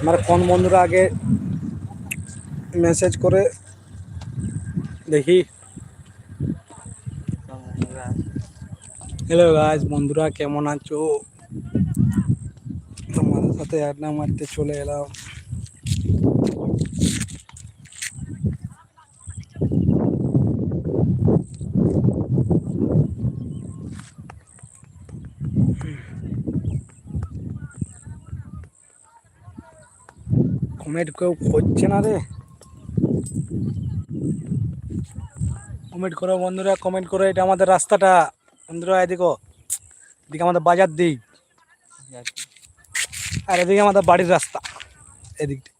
আমার কোন বন্ধুরা আগে মেসেজ করে দেখি। হ্যালো গাছ বন্ধুরা কেমন আছো? তোমাদের সাথে আড্ডা মারতে চলে এলাম। কমেন্ট কেউ করছে না রে। কমেন্ট করো বন্ধুরা কমেন্ট করো, এটা আমাদের রাস্তাটা। বন্ধুরা, এদিকে এদিকে আমাদের বাজার দিক। আর এদিকে আমাদের বাড়ির রাস্তা এদিকটা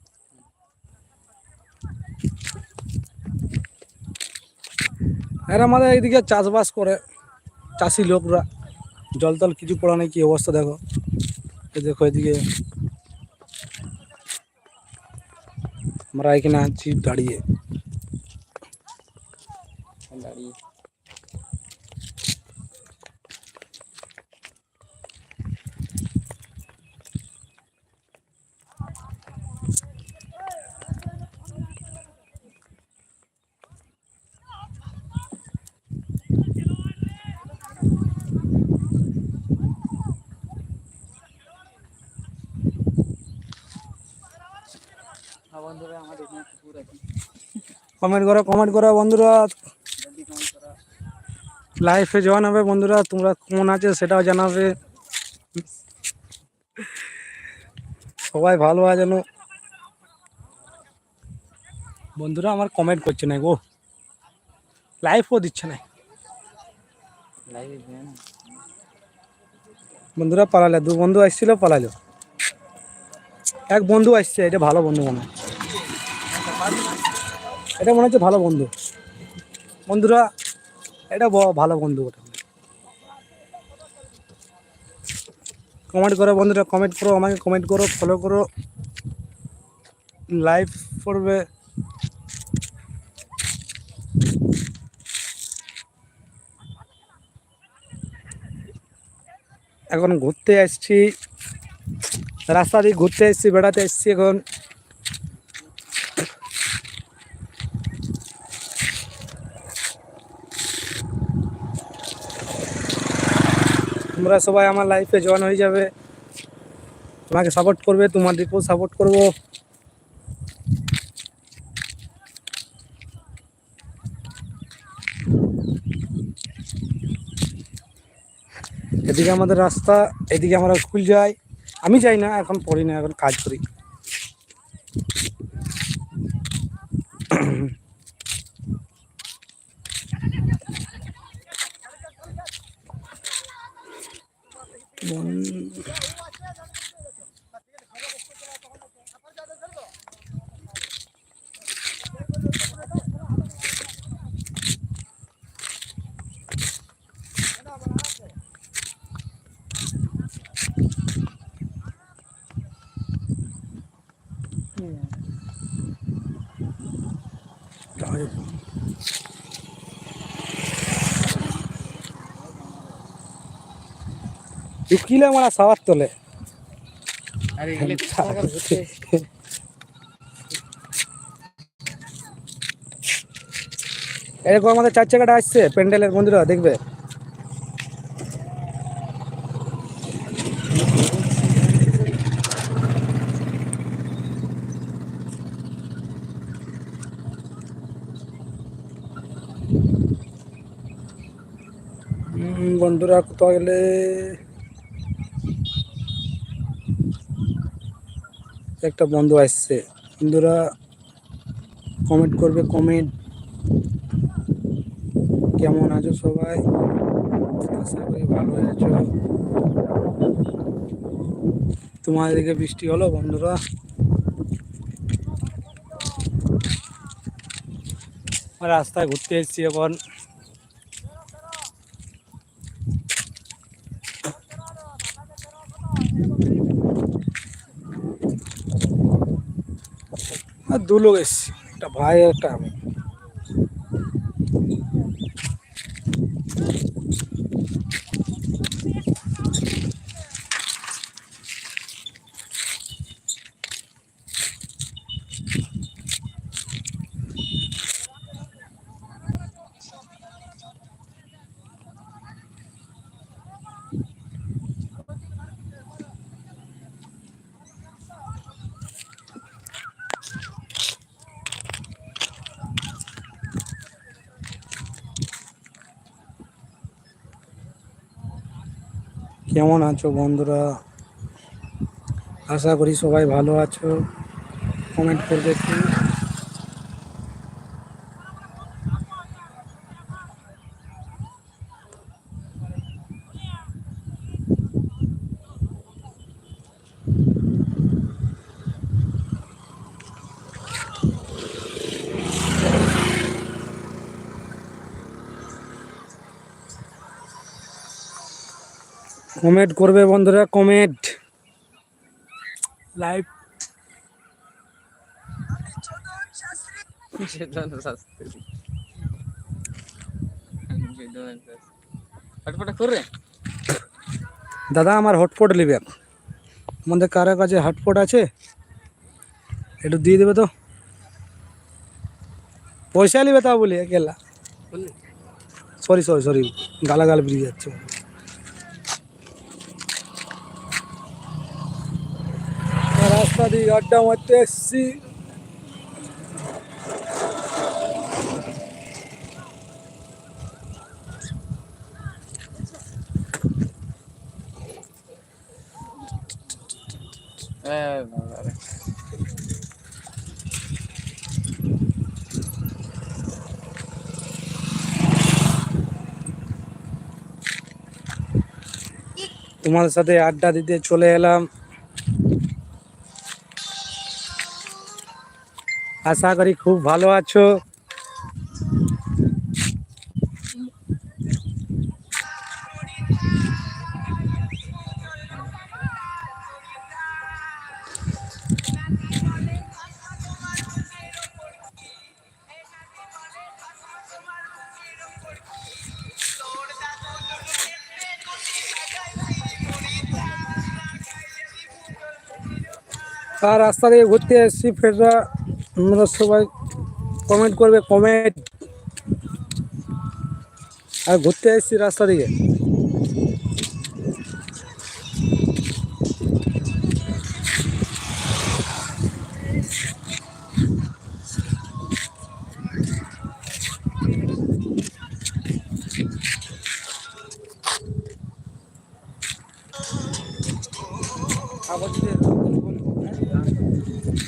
আর আমাদের এইদিকে চাষবাস করে চাষি লোকরা, জল টল কিছু পড়া নেই, কি অবস্থা দেখো। দেখো এদিকে আমরা এখানে আছি দাঁড়িয়ে দাঁড়িয়ে কমেন্ট করো কমেন্ট করো বন্ধুরা। লাইফে জয়েন হবে বন্ধুরা তোমরা কেমন আছে সেটাও জানাবে। সবাই ভালো আছে যেন বন্ধুরা আমার কমেন্ট করছে না গো। লাইফও দিচ্ছে না। বন্ধুরা পালালে। দু বন্ধু আসছিল পালালো। এক বন্ধু আসছে এটা ভালো বন্ধু মনে হয় এটা মনে হচ্ছে ভালো বন্ধু। বন্ধুরা, এটা ভালো বন্ধু ওটা। কমেন্ট করো বন্ধুরা কমেন্ট করো, আমাকে কমেন্ট করো ফলো করো। লাইভ করবে। এখন ঘুরতে আসছি রাস্তা দিয়ে ঘুরতে এসছি, বেড়াতে এসছি এখন। তোমরা সবাই আমার লাইফে জয়েন হয়ে যাবে। তোমাকে সাপোর্ট করবে তোমাদেরকেও সাপোর্ট করব। এদিকে আমাদের রাস্তা, এদিকে আমরা স্কুল যাই। আমি যাই না, এখন পড়ি না, এখন কাজ করি। বন- ঢুকিলে আমার সাবার তোলে? এরকম আমাদের চার চাকাটা আসছে প্যান্ডেলের বন্ধুরা দেখবে। বন্ধুরা কোথাও গেলে? একটা বন্ধু আসছে। বন্ধুরা কমেন্ট করবে কমেন্ট কেমন আছো সবাই? আশা করি ভালো আছো। তোমার দিকে বৃষ্টি হলো বন্ধুরা? রাস্তায় ঘুরতে এসেছি এখন। আর দু লোক এসছি একটা ভাই আর একটা আমি কেমন আছো বন্ধুরা? আশা করি সবাই ভালো আছো। কমেন্ট করবে কি কমেন্ট করবে বন্ধুরা কমেন্ট লাইভ দাদা আমার হটপট নেবে। আমাদের কারও কাছে হটপট আছে? একটু দিয়ে দেবে তো। পয়সা নেবে তা বলি একেলা। সরি সরি সরি গালাগাল বেরিয়ে যাচ্ছে। দিয়ে আড্ডা মারতে এসছি। তোমার সাথে আড্ডা দিতে চলে এলাম। আশা করি খুব ভালো আছো। আর রাস্তা দিয়ে ঘুরতে এসেছি ফেররা আমরা সবাই কমেন্ট করবে কমেন্ট আর ঘুরতে এসেছি রাস্তা দিকে।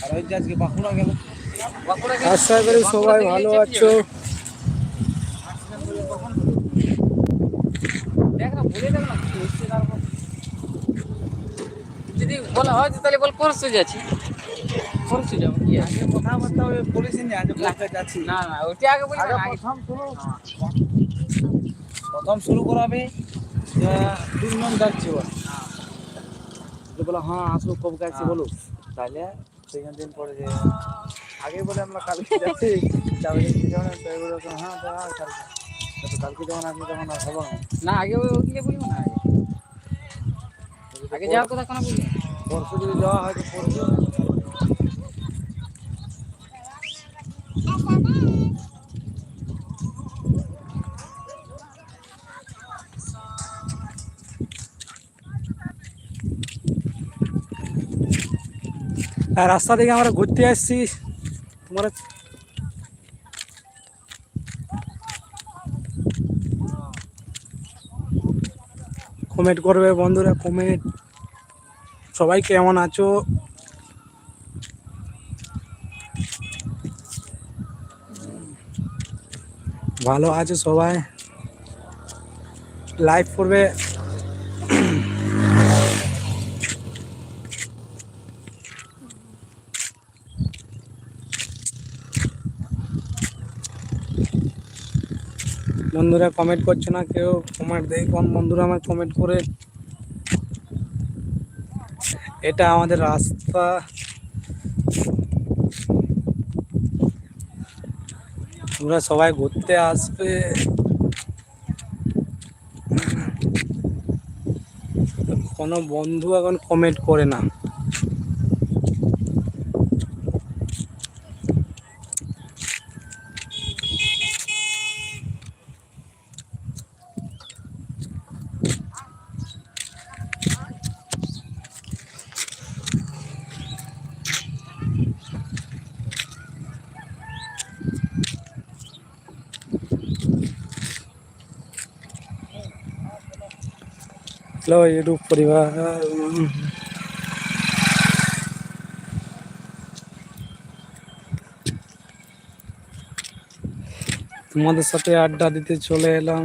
আর ওই যে আজকে বাঁকুড়া গেল। আশা করি সবাই ভালো আছো। যদি বলা হয় তাহলে বল যাচ্ছি যাব কি আছে? কথাবার্তা যাচ্ছি। না না ওটা আগে বলি প্রথম শুরু। প্রথম শুরু করাবে যে তিন জন যাচ্ছি বল যে বলে হ্যাঁ আসো কব কাছে বলো। তাহলে সেখান দিন পরে যে আগে বলে আমরা কালকে যাচ্ছি যখন হ্যাঁ কালকে। কালকে যখন আসবে তখন আর হব না। আগে ওগুলো বলব না আগে। আগে যাওয়ার কথা কেন বলি পরশু যদি যাওয়া হয় তো পরশু। রাস্তা থেকে আমরা ঘুরতে আসছি। তোমরা কমেন্ট করবে বন্ধুরা কমেন্ট সবাই কেমন আছো? ভালো আছে সবাই? লাইভ করবে। বন্ধুরা কমেন্ট করছে না কেউ? কমেন্ট দেয় কোন বন্ধুরা আমার কমেন্ট করে। এটা আমাদের রাস্তা। তোমরা সবাই ঘুরতে আসবে। কোনো বন্ধু এখন কমেন্ট করে না। হ্যালো ইউটিউব পরিবার তোমাদের সাথে আড্ডা দিতে চলে এলাম।